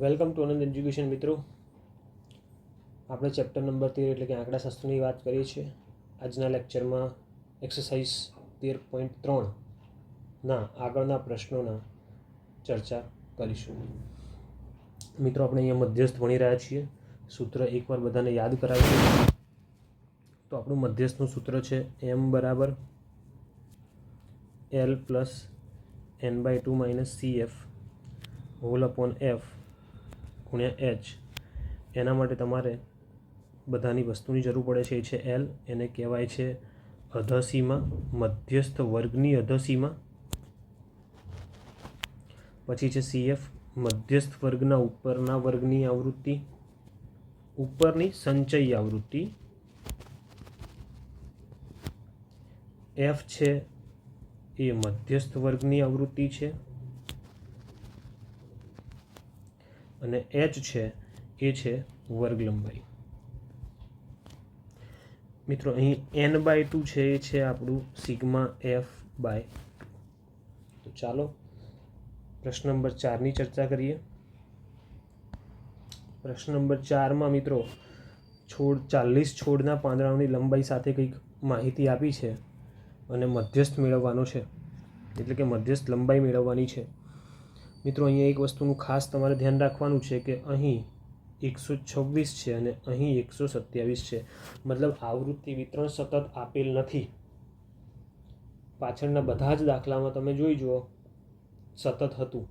Welcome to Anand education મિત્રો. આપણે chapter number તેર એટલે કે આંકડા શાસ્ત્રની વાત કરીએ છીએ. આજના લેક્ચરમાં એક્સરસાઇઝ તેર પોઈન્ટ ત્રણના આગળના પ્રશ્નોના ચર્ચા કરીશું. મિત્રો, આપણે અહીંયા મધ્યસ્થ ભણી રહ્યા છીએ. સૂત્ર એકવાર બધાને યાદ કરાવીશું તો આપણું મધ્યસ્થનું સૂત્ર છે એમ બરાબર L plus N by two minus C F whole upon F ગુણ્યા એચ એના માટે તમારે બધાની વસ્તુની જરૂર પડે છે એ છે એલ એને કહેવાય છે અધસીમા, મધ્યસ્થ વર્ગની અધસીમા. પછી છે સીએફ મધ્યસ્થ વર્ગના ઉપરના વર્ગની આવૃત્તિ, ઉપરની સંચયી આવૃત્તિ. એફ છે એ મધ્યસ્થ વર્ગની આવૃત્તિ છે. અને એચ છે એ છે વર્ગ લંબાઈ મિત્રો, અહીં એન બાય ટુ છે, એ છે આપણું સિગ્મા એફ બાય તો ચાલો, પ્રશ્ન નંબર ચારની ચર્ચા કરીએ. પ્રશ્ન નંબર ચારમાં મિત્રો, છોડ, ચાલીસ છોડના પાંદડાઓની લંબાઈ સાથે કંઈક માહિતી આપી છે અને મધ્યસ્થ મેળવવાનો છે. એટલે કે મધ્યસ્થ લંબાઈ મેળવવાની છે. મિત્રો, અહીંયા એક વસ્તુનું ખાસ તમારે ધ્યાન રાખવાનું છે કે અહીં એકસો છવ્વીસ છે અને અહીં એકસો સત્યાવીસ છે. મતલબ આવૃત્તિ વિતરણ સતત આપેલ નથી. પાછળના બધા જ દાખલામાં તમે જોઈ જુઓ, સતત હતું.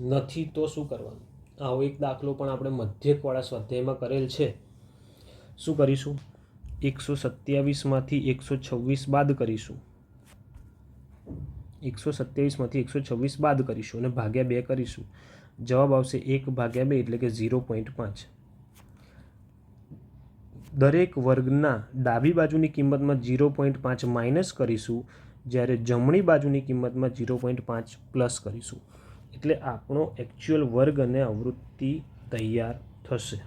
નથી તો શું કરવાનું? આવો એક દાખલો પણ આપણે મધ્યકવાળા સ્વાધ્યાયમાં કરેલ છે. શું કરીશું? એકસો સત્યાવીસમાંથી એકસો છવ્વીસ બાદ કરીશું. એકસો સત્યાવીસમાંથી એકસો છવ્વીસ બાદ કરીશું અને ભાગ્યા બે કરીશું. જવાબ આવશે એક ભાગ્યા બે એટલે કે ઝીરો પોઈન્ટ પાંચ. દરેક વર્ગના ડાબી બાજુની કિંમતમાં ઝીરો પોઈન્ટ પાંચ માઇનસ કરીશું, જ્યારે જમણી બાજુની કિંમતમાં ઝીરો પોઈન્ટ પાંચ પ્લસ કરીશું. એટલે આપણો એકચ્યુઅલ વર્ગ અને આવૃત્તિ તૈયાર થશે.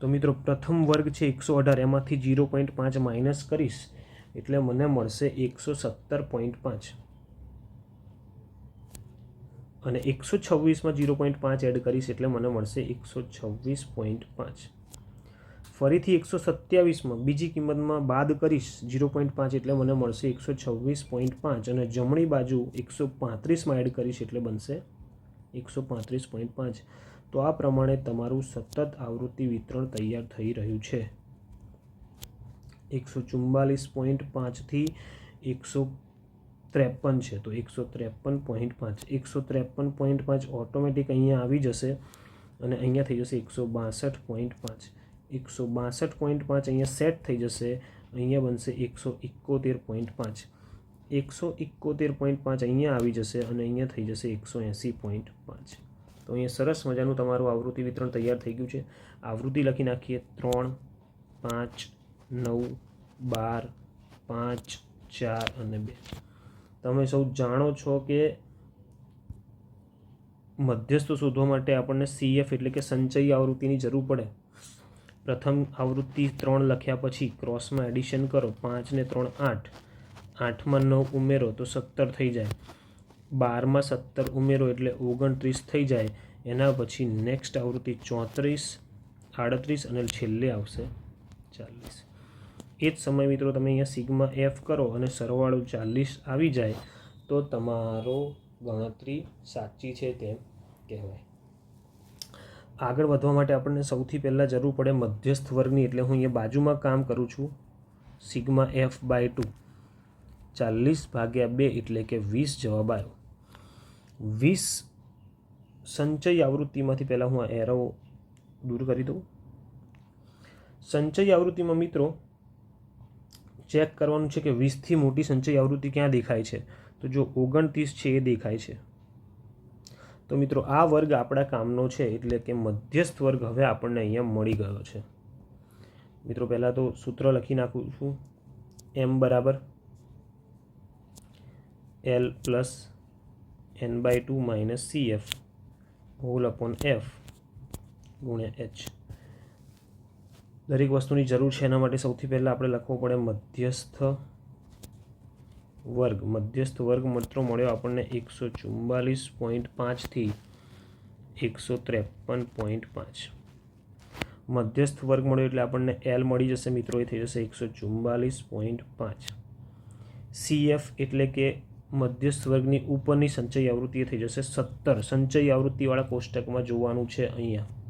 તો મિત્રો, પ્રથમ વર્ગ છે એકસો અઢાર, એમાંથી ઝીરો પોઈન્ટ પાંચ માઇનસ કરીશ. એટલે મને મળશે એકસો સત્તર પોઈન્ટ પાંચ. અને એકસો છવ્વીસમાં જીરો પોઈન્ટ પાંચ એડ કરીશ એટલે મને મળશે એકસો છવ્વીસ પોઈન્ટ પાંચ. ફરીથી એકસો સત્યાવીસમાં બીજી કિંમતમાં બાદ કરીશ જીરો પોઈન્ટ પાંચ એટલે મને મળશે એકસો છવ્વીસ પોઈન્ટ પાંચ. અને જમણી બાજુ એકસો પાંત્રીસમાં એડ કરીશ એટલે બનશે એકસો પાંત્રીસ પોઈન્ટ પાંચ. તો આ પ્રમાણે તમારું સતત આવૃત્તિ વિતરણ તૈયાર થઈ રહ્યું છે. એકસો ચુમ્માલીસ પોઈન્ટ પાંચથી એકસો ત્રેપન છે. તો એકસો ત્રેપન પોઈન્ટ પાંચ. એકસો ત્રેપન પોઈન્ટ પાંચ ઓટોમેટિક અહીંયા આવી જશે અને અહીંયા થઈ જશે એકસો બાસઠ પોઈન્ટ પાંચ. એકસો બાસઠ પોઈન્ટ પાંચ અહીંયા સેટ થઈ જશે. અહીંયા બનશે એકસો એકોતેર પોઈન્ટ પાંચ. એકસો એકોતેર પોઈન્ટ પાંચ અહીંયા આવી જશે અને અહીંયા થઈ જશે એકસો એંસી પોઈન્ટ પાંચ. તો અહીંયા સરસ મજાનું તમારું આવૃત્તિ વિતરણ તૈયાર થઈ ગયું છે. આવૃત્તિ લખી નાખીએ. ત્રણ, પાંચ, નવ બાર, પાંચ, ચાર અને બે. તમે સૌ જાણો છો કે મધ્યસ્થ શોધવા માટે આપણને સીએફ એટલે કે સંચયી આવૃત્તિની જરૂર પડે. પ્રથમ આવૃત્તિ ત્રણ લખ્યા પછી ક્રોસમાં એડિશન કરો. પાંચને ત્રણ આઠ. આઠમાં નવ ઉમેરો તો સત્તર થઈ જાય. બારમાં સત્તર ઉમેરો એટલે ઓગણત્રીસ થઈ જાય. એના પછી નેક્સ્ટ આવૃત્તિ ચોત્રીસ, આડત્રીસ અને છેલ્લે આવશે ચાલીસ. એ જ સમય મિત્રો તમે અહીંયા સિગ્મા એફ કરો અને સરવાળો ચાલીસ આવી જાય, તો તમારો ગણતરી સાચી છે તેમ કહેવાય. આગળ વધવા માટે આપણને સૌથી પહેલાં જરૂર પડે મધ્યસ્થ વર્ગની, એટલે હું અહીંયા બાજુમાં કામ કરું છું, સિગ્મા એફ બાય ટુ. ચાલીસ ભાગ્યા બે એટલે કે વીસ જવાબ આવ્યો વીસ સંચય આવૃત્તિમાંથી પહેલાં હું આ એરો દૂર કરી દઉં. સંચય આવૃત્તિમાં મિત્રો ચેક કરવાનું છે કે વીસથી મોટી સંચય આવૃત્તિ ક્યાં દેખાય છે? તો જો ઓગણત્રીસ છે એ દેખાય છે. તો મિત્રો, આ વર્ગ આપણા કામનો છે એટલે કે મધ્યસ્થ વર્ગ હવે આપણને અહીંયા મળી ગયો છે. મિત્રો, પહેલાં તો સૂત્ર લખી નાખું છું. એમ બરાબર. L plus N by two minus C F. Whole upon F ગુણ્યા એચ. દરેક વસ્તુની જરૂર છે એના માટે સૌથી પહેલાં આપણે લખવો પડે મધ્યસ્થ વર્ગ. મધ્યસ્થ વર્ગ મિત્રો મળ્યો આપણને એકસો ચુમ્માલીસ પોઈન્ટ પાંચથી એકસો ત્રેપન પોઈન્ટ પાંચ. મધ્યસ્થ વર્ગ મળ્યો એટલે આપણને એલ મળી જશે મિત્રો, એ થઈ જશે એકસો ચુમ્માલીસ પોઈન્ટ પાંચ. સીએફ એટલે કે મધ્યસ્થ વર્ગની ઉપરની સંચય આવૃત્તિ થઈ જશે સત્તર. સંચય આવૃત્તિવાળા કોષ્ટકમાં જોવાનું છે અહીંયા.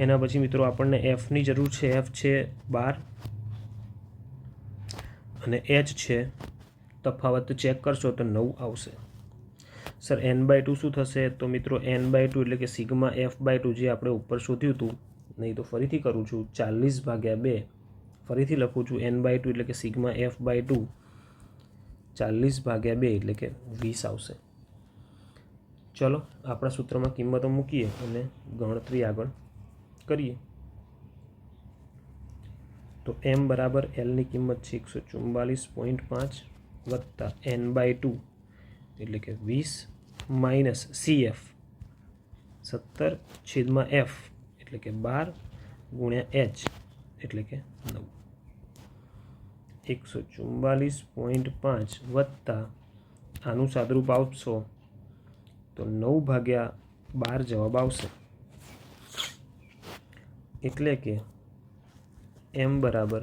એના પછી મિત્રો આપણને એફની જરૂર છે. એફ છે બાર. અને એચ છે તફાવત. ચેક કરશો તો નવ આવશે. સર એન બાય ટુ શું થશે? તો મિત્રો એન બાય ટુ એટલે કે સિગ્મા એફ બાય ટુ જે આપણે ઉપર શોધ્યું હતું, નહીં તો ફરીથી કરું છું. ચાલીસ ભાગ્યા બે. ફરીથી લખું છું એન બાય ટુ એટલે કે સિગ્મા એફ બાય ટુ ચાલીસ ભાગ્યા બે એટલે કે વીસ આવશે. ચલો, આપણા સૂત્રમાં કિંમતો મૂકીએ અને ગણતરી આગળ કરીએ. તો એમ બરાબર એલની કિંમત છે એકસો ચુમ્માલીસ પોઈન્ટ પાંચ વત્તા એન બાય ટુ, એટલે કે વીસ માઇનસ સી એફ સત્તર છેદમાં એફ એટલે કે બાર ગુણ્યા એચ એટલે કે નવ. એકસો ચુમ્માલીસ પોઈન્ટ પાંચ વત્તા આનું સાદરૂપ આવશો તો નવ ભાગ્યા બાર જવાબ આવશે. એટલે કે એમ બરાબર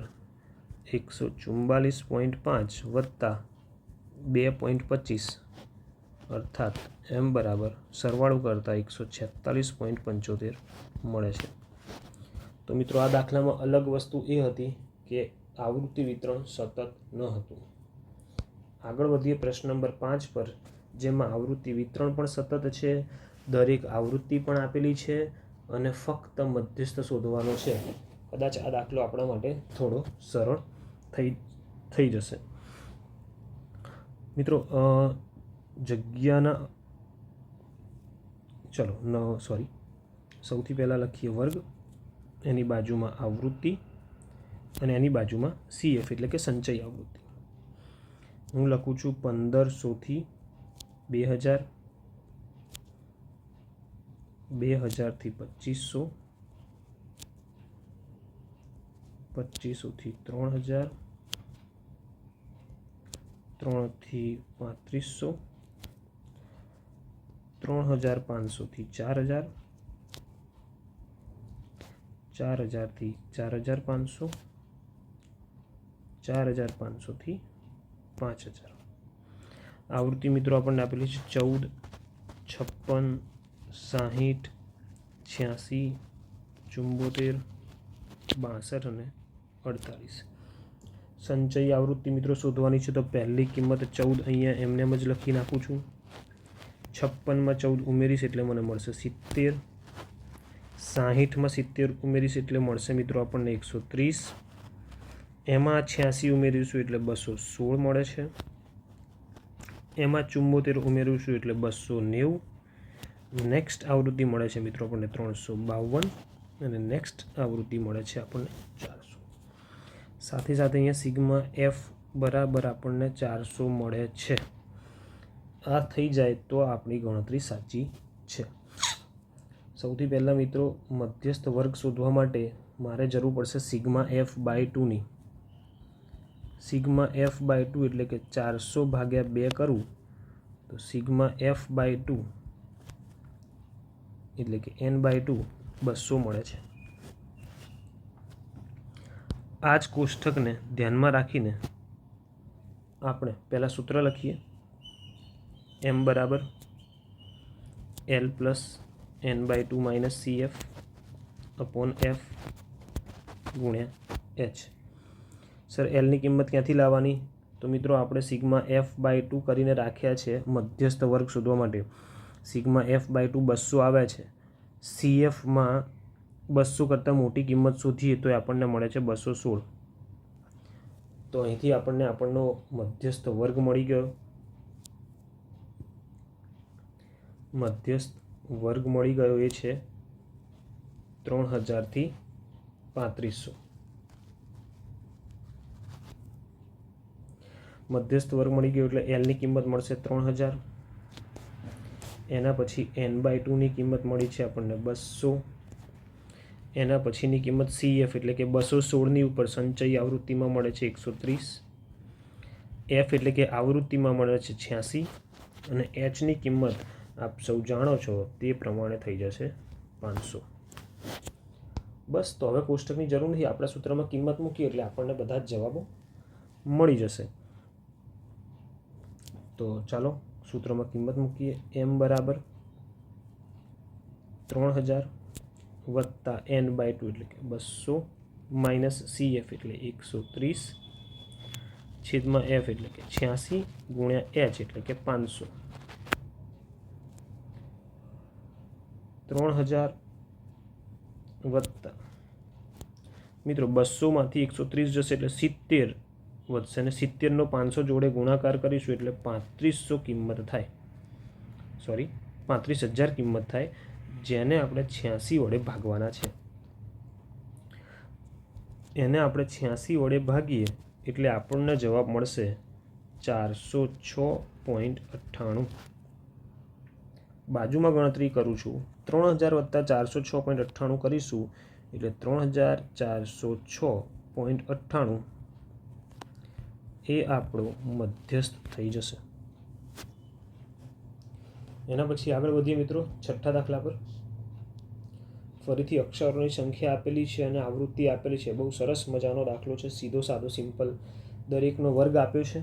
એકસો ચુમ્માલીસ પોઈન્ટ પાંચ વત્તા બે પોઈન્ટ પચીસ. અર્થાત એમ બરાબર સરવાળો કરતાં એકસો છેતાલીસ પોઈન્ટ પંચોતેર મળે છે. તો મિત્રો, આ દાખલામાં અલગ વસ્તુ એ હતી કે આવૃત્તિ વિતરણ સતત ન હતું. આગળ વધીએ પ્રશ્ન નંબર પાંચ પર, જેમાં આવૃત્તિ વિતરણ પણ સતત છે, દરેક આવૃત્તિ પણ આપેલી છે અને ફક્ત મધ્યસ્થ શોધવાનો છે. કદાચ આ દાખલો આપણા માટે થોડો સરળ થઈ થઈ જશે. મિત્રો જગ્યાના, ચલો, ન સોરી સૌથી પહેલાં લખીએ વર્ગ, એની બાજુમાં આવૃત્તિ અને એની બાજુમાં સીએફ, એટલે કે સંચય આવૃત્તિ. હું લખું છું પંદરસોથી બે હજાર બે હજારથી પચીસો પચીસોથી ત્રણ હજાર ત્રણથી પાંત્રીસો ત્રણ હજાર પાંચસોથી ચાર હજાર ચાર હજારથી ચાર હજાર પાંચસો ચાર હજાર પાંચસોથી પાંચ હજાર આવૃત્તિ મિત્રો આપણને આપેલી છે ચૌદ, છપ્પન સાહીઠ, છ્યાસી, ચુંબોતેર, બાસઠ અને અડતાલીસ. સંચય આવૃત્તિ મિત્રો શોધવાની છે તો પહેલી કિંમત ચૌદ. અહીંયા એમને એમ જ લખી નાખું છું. છપ્પનમાં ચૌદ ઉમેરીશ એટલે મને મળશે સિત્તેર. સાહીઠમાં સિત્તેર ઉમેરીશ એટલે મળશે મિત્રો આપણને એકસો ત્રીસ. એમાં છ્યાસી ઉમેરીશું એટલે બસો સોળ મળે છે. એમાં ચુંબોતેર ઉમેરીશું એટલે બસો નેવું. નેક્સ્ટ આવૃત્તિ મળે છે મિત્રો આપણને ત્રણસો બાવન અને નેક્સ્ટ આવૃત્તિ મળે છે આપણને ચારસો. સાથે સાથે અહીંયા સિગ્મા એફ બરાબર આપણને ચારસો મળે છે. આ થઈ જાય તો આપણી ગણતરી સાચી છે. સૌથી પહેલાં મિત્રો મધ્યસ્થ વર્ગ શોધવા માટે મારે જરૂર પડશે સિગ્મા એફ બાય ટુની સિગ્મા એફ બાય ટુ એટલે કે ચારસો ભાગ્યા બે કરું તો સિગ્મા એફ બાય ટુ એટલે કે એન બાય ટુ બસો મળે છે. આ જ કોષ્ટકને ધ્યાનમાં રાખીને આપણે પહેલાં સૂત્ર લખીએ. એમ બરાબર L plus N by two minus C F upon F ગુણ્યા એચ સર એલની કિંમત ક્યાંથી લાવવાની? તો મિત્રો, આપણે સિગ્મા એફ બાય ટુ કરીને રાખ્યા છે મધ્યસ્થ વર્ગ શોધવા માટે. સિગ્મા એફ બાય ટુ બસો આવે છે. સીએફમાં બસો કરતાં મોટી કિંમત શોધીએ તો આપણને મળે છે બસો સોળ. તો અહીંથી આપણને આપણનો મધ્યસ્થ વર્ગ મળી ગયો. મધ્યસ્થ વર્ગ મળી ગયો એ છે ત્રણ હજારથી પાંત્રીસો. મધ્યસ્થ વર્ગ મળી ગયો એટલે એલની કિંમત મળશે ત્રણ હજાર. એના પછી એન બાય ટુની કિંમત મળી છે આપણને બસો. એના પછીની કિંમત સી એફ એટલે કે બસો સોળની ઉપર સંચય આવૃત્તિમાં મળે છે એકસો ત્રીસ. એફ એટલે કે આવૃત્તિમાં મળે છે છ્યાસી. અને એચની કિંમત આપ સૌ જાણો છો તે પ્રમાણે થઈ જશે પાંચસો. બસ તો હવે કોષ્ટકની જરૂર નથી. આપણા સૂત્રમાં કિંમત મૂકીએ એટલે આપણને બધા જ જવાબો મળી જશે. તો ચાલો સૂત્રમાં કિંમત મૂકીએ. એમ બરાબર ત્રણ હજાર વત્તા એન બાય ટુ એટલે કે બસો માઇનસ સી એફ એટલે એકસો ત્રીસ છેદમાં એફ એટલે કે છ્યાસી ગુણ્યા એચ એટલે કે પાંચસો. ત્રણ હજાર વત્તા. મિત્રો, બસોમાંથી એકસો ત્રીસ જશે એટલે સિત્તેર વધશે અને સિત્તેરનો પાંચસો જોડે ગુણાકાર કરીશું એટલે પાંત્રીસો કિંમત થાય. સોરી પાંત્રીસ હજાર કિંમત થાય, જેને આપણે છ્યાસી વડે ભાગવાના છે. એને આપણે છ્યાસી વડે ભાગીએ એટલે આપણને જવાબ મળશે ચારસો છ પોઈન્ટ અઠ્ઠાણું. બાજુમાં ગણતરી કરું છું. ત્રણ હજાર વત્તા ચારસો છ પોઈન્ટ અઠ્ઠાણું કરીશું એટલે ત્રણ હજાર ચારસો છ પોઈન્ટ અઠ્ઠાણું. એ આપણો મધ્યસ્થ થઈ જશે. એના પછી આગળ વધીએ મિત્રો, છઠ્ઠા દાખલા પર. ફરીથી અક્ષરોની સંખ્યા આપેલી છે અને આવૃત્તિ આપેલી છે. બહુ સરસ મજાનો દાખલો છે. સીધો સાદો સિમ્પલ દરેકનો વર્ગ આપ્યો છે.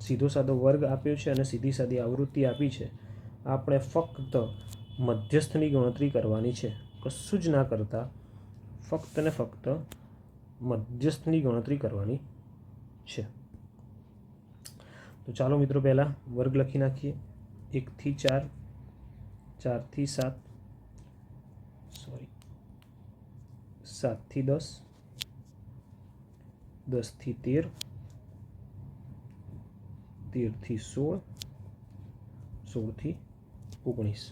સીધો સાદો વર્ગ આપ્યો છે અને સીધી સાદી આવૃત્તિ આપી છે. આપણે ફક્ત મધ્યસ્થની ગણતરી કરવાની છે. કશું જ ના કરતા ફક્ત ને ફક્ત મધ્યસ્થની ગણતરી કરવાની છે. તો ચાલો મિત્રો પહેલાં વર્ગ લખી નાખીએ. એકથી ચાર ચારથી સાત સોરી સાતથી દસ દસથી તેર તેરથી સોળ સોળથી ઓગણીસ.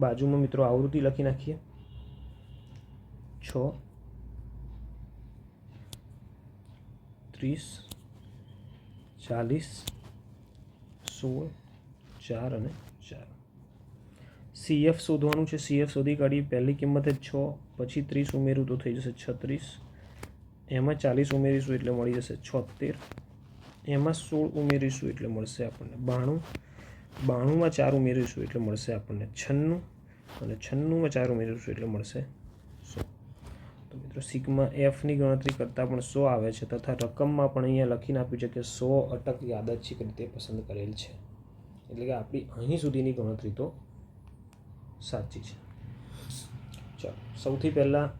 બાજુમાં મિત્રો આવૃત્તિ લખી નાખીએ. છ? ત્રીસ, ચાલીસ, સોળ, ચાર અને ચાર. સીએફ શોધવાનું છે. સીએફ શોધી કાઢી. પહેલી કિંમત જ છ, પછી ત્રીસ ઉમેરું તો થઈ જશે છત્રીસ. એમાં ચાલીસ ઉમેરીશું એટલે મળી જશે છોતેર. એમાં સોળ ઉમેરીશું એટલે મળશે આપણને બાણું. બાણુંમાં ચાર ઉમેરીશું એટલે મળશે આપણને છન્નું. અને છન્નુંમાં ચાર ઉમેરીશું એટલે મળશે તો મિત્રો સિગ્મા એફની ગણતરી કરતાં પણ સો આવે છે તથા રકમમાં પણ અહીંયા લખીને આપ્યું છે કે સો અટક યાદચ્છિક રીતે પસંદ કરેલ છે. એટલે કે આપણી અહીં સુધીની ગણતરી તો સાચી છે. ચાલો, સૌથી પહેલાં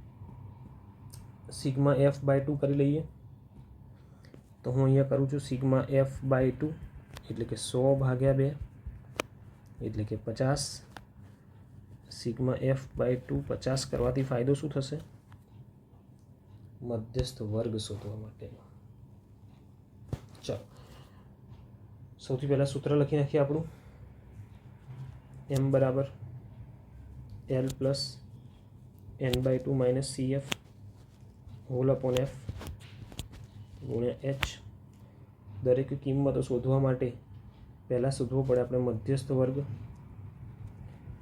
સિગ્મા એફ બાય ટુ કરી લઈએ. તો હું અહીંયા કરું છું સિગ્મા એફ બાય ટુ એટલે કે સો ભાગ્યા બે એટલે કે પચાસ. સિગ્મા એફ બાય ટુ પચાસ કરવાથી ફાયદો શું થશે? મધ્યસ્થ વર્ગ શોધવા માટેનો ચાલો. સૌથી પહેલાં સૂત્ર લખી નાખીએ આપણું. એમ બરાબર L plus N by two minus C F whole upon F ગુણ્યા એચ દરેક કિંમતો શોધવા માટે પહેલાં શોધવો પડે આપણે મધ્યસ્થ વર્ગ.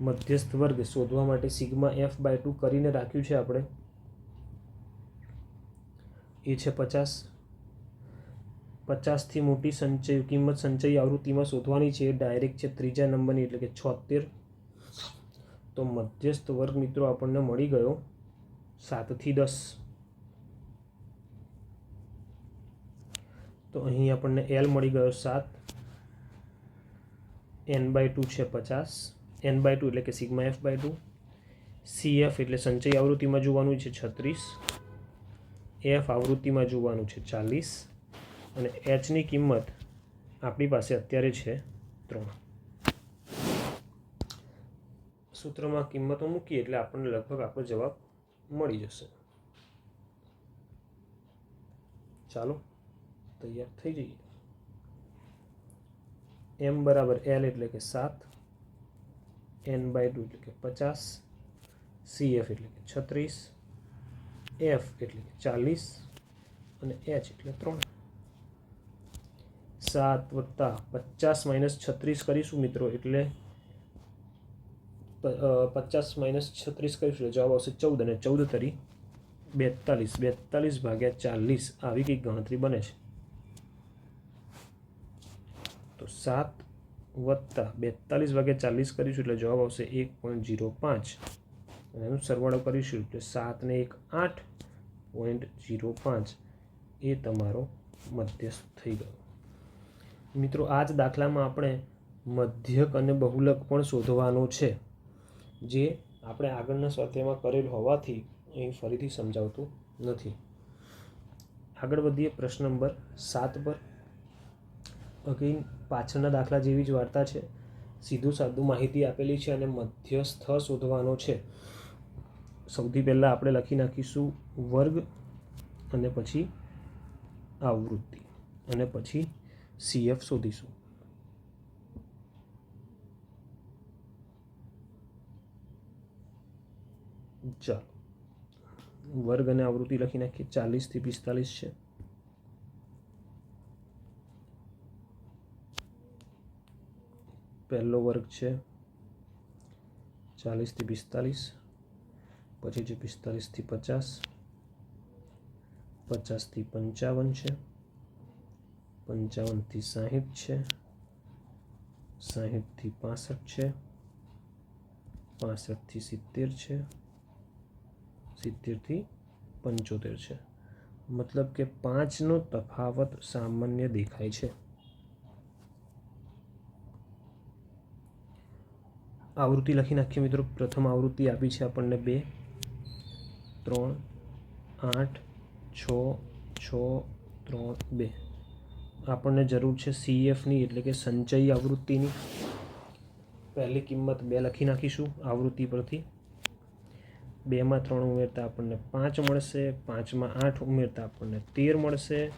મધ્યસ્થ વર્ગ શોધવા માટે સિગ્મા એફ બાય ટુ કરીને રાખ્યું છે આપણે. એ છે પચાસ. પચાસથી મોટી સંચય, કિંમત સંચય આવૃત્તિમાં શોધવાની છે. ડાયરેક્ટ છે ત્રીજા નંબરની, એટલે કે છોતેર. તો મધ્યસ્થ વર્ગ મિત્રો આપણને મળી ગયો સાતથી દસ. તો અહીં આપણને એલ મળી ગયો સાત. એન બાય ટુ છે પચાસ. એન બાય ટુ એટલે કે sigma F by two C F એટલે સંચય આવૃત્તિમાં જોવાનું છે છત્રીસ. એફ આવૃત્તિમાં જોવાનું છે ચાલીસ અને એચની કિંમત આપણી પાસે અત્યારે છે ત્રણ. સૂત્રમાં કિંમતો મૂકીએ એટલે આપણને લગભગ આપણો જવાબ મળી જશે. ચાલો, તૈયાર થઈ જઈએ. એમ બરાબર એલ એટલે કે સાત એન બાય ટુ એટલે કે પચાસ સી એફ એટલે કે છત્રીસ એફ એટલે ચાલીસ અને એચ એટલે ત્રણ. સાત વત્તા પચાસ માઇનસ છત્રીસ કરીશું મિત્રો એટલે પચાસ માઇનસ છત્રીસ કરીશું એટલે જવાબ આવશે ચૌદ અને ચૌદ તરી બેતાલીસ. બેતાલીસ ભાગ્યા ચાલીસ આવી કંઈક ગણતરી બને છે. તો સાત વત્તા બેતાલીસ ભાગ્યા ચાલીસ કરીશું એટલે જવાબ આવશે એક પોઈન્ટ જીરો પાંચ. અને એનો સરવાળો કરીશું એટલે સાત ને એક આઠ પોઈન્ટ જીરો પાંચ એ તમારો મધ્યસ્થ થઈ ગયો. મિત્રો આ જ દાખલામાં આપણે મધ્યક અને બહુલક પણ શોધવાનો છે. જે આપણે આગળના સ્વાધ્યાયમાં કરેલ હોવાથી અહીં ફરીથી સમજાવતું નથી. આગળ વધીએ પ્રશ્ન નંબર સાત પર. અગેન પાછળના દાખલા જેવી જ વાર્તા છે. સીધું સાદું માહિતી આપેલી છે અને મધ્યસ્થ શોધવાનો છે. સૌથી પહેલાં આપણે લખી નાખીશું વર્ગ અને પછી આવૃત્તિ અને પછી સીએફ શોધીશું. ચાલો. વર્ગ અને આવૃત્તિ લખી નાખીએ. ચાલીસથી પિસ્તાલીસ છે. પહેલો વર્ગ છે ચાલીસથી પિસ્તાલીસ. પછી છે પિસ્તાલીસથી પચાસ, પચાસથી પંચાવન છે, પંચાવનથી સાહીઠ છે, સાહીઠથી પાસઠ છે, પાસઠથી સિત્તેર છે, સિત્તેરથી પંચોતેર છે. મતલબ કે પાંચનો તફાવત સામાન્ય દેખાય છે. આવૃત્તિ લખી નાખીએ મિત્રો. પ્રથમ આવૃત્તિ આપી છે આપણને બે. ત્રણ, આઠ, છ છ, ત્રણ, બે. આપણને જરૂર છે સીએફની એટલે કે સંચયી આવૃત્તિની. પહેલી કિંમત બે લખી નાખીશું આવૃત્તિ પરથી. બેમાં ત્રણ ઉમેરતા આપણને પાંચ મળશે, પાંચમાં આઠ ઉમેરતા આપણને તેર મળશે.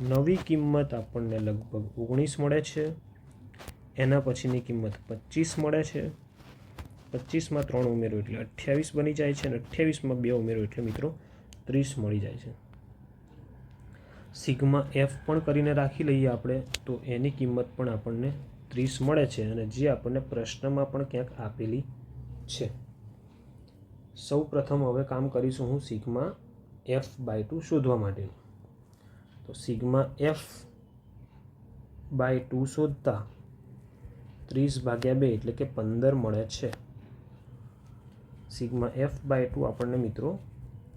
નવી કિંમત આપણને લગભગ ઓગણીસ મળે છે. એના પછીની કિંમત પચીસ મળે છે. પચીસમાં ત્રણ ઉમેરો એટલે અઠ્યાવીસ બની જાય છે અને અઠ્યાવીસમાં બે ઉમેરો એટલે મિત્રો ત્રીસ મળી જાય છે. સિગ્મા એફ પણ કરીને રાખી લઈએ આપણે, તો એની કિંમત પણ આપણને ત્રીસ મળે છે અને જે આપણને પ્રશ્નમાં પણ ક્યાંક આપેલી છે. સૌ પ્રથમ હવે કામ કરીશું હું સિગ્મા એફ બાય ટુ શોધવા માટેનું તો સિગ્મા એફ બાય ટુ શોધતા ત્રીસ ભાગ્યા બે એટલે કે પંદર મળે છે. સિગ્મા એફ બાય ટુ આપણને મિત્રો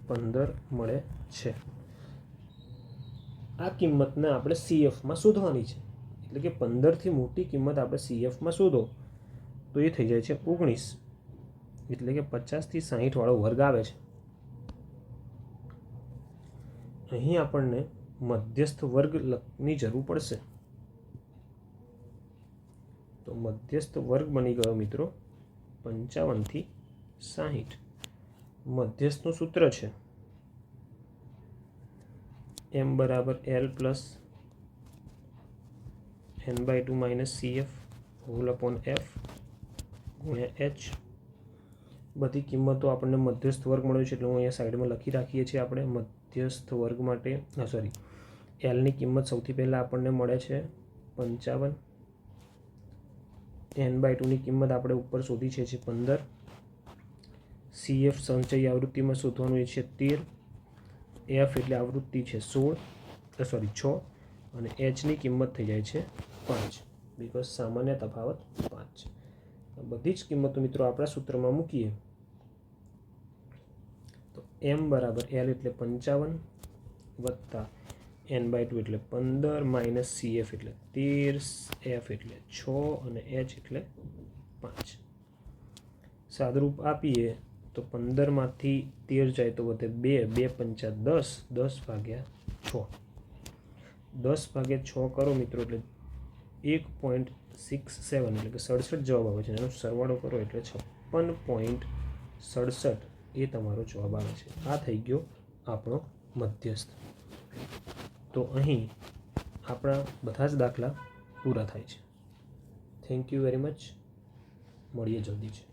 પંદર મળે છે. આ કિંમતને આપણે સીએફમાં શોધવાની છે. એટલે કે પંદરથી મોટી કિંમત આપણે સીએફમાં શોધો, તો એ થઈ જાય છે ઓગણીસ. એટલે કે પચાસથી સાહીઠવાળો વર્ગ આવે છે. અહીં આપણને મધ્યસ્થ વર્ગની જરૂર પડશે. તો મધ્યસ્થ વર્ગ બની ગયો મિત્રો પંચાવનથી સાહીઠ. મધ્યસ્થનું સૂત્ર છે. એમ બરાબર L plus N by two minus C F whole upon F ગુણ્યા એચ. બધી કિંમતો આપણને મધ્યસ્થ વર્ગ મળ્યો છે એટલે હું અહીંયા સાઈડમાં લખી રાખીએ છીએ આપણે મધ્યસ્થ વર્ગ માટે સોરી એલની કિંમત સૌથી પહેલાં આપણને મળે છે પંચાવન. એન બાય ટુની કિંમત આપણે ઉપર શોધી છે પંદર. સીએફ સંચય આવૃત્તિમાં શોધવાનું એ છે તેર, એફ એટલે આવૃત્તિ છે સોળ સોરી છ અને એચની કિંમત થઈ જાય છે પાંચ બિકોઝ સામાન્ય તફાવત પાંચ. બધી જ કિંમતો મિત્રો આપણા સૂત્રમાં મૂકીએ. તો એમ બરાબર એલ એટલે પંચાવન વત્તા એન બાય ટુ એટલે પંદર માઇનસ સી એફ એટલે તેર એફ એટલે છ અને એચ એટલે પાંચ. સાદરૂપ આપીએ તો પંદરમાંથી તેર જાય તો વધે બે બે પંચા દસ દસ ભાગ્યા છ. દસ ભાગ્યા છ કરો મિત્રો, એટલે એક પોઈન્ટ સિક્સ સેવન એટલે કે સડસઠ જવાબ આવે છે, એનો સરવાળો કરો એટલે છપ્પન પોઈન્ટ સડસઠ એ તમારો જવાબ આવે છે. આ થઈ ગયો આપણો મધ્યસ્થ. તો અહીં આપણા બધા જ દાખલા પૂરા થાય છે. થેન્ક યુ વેરી મચ મળીએ જલ્દી છે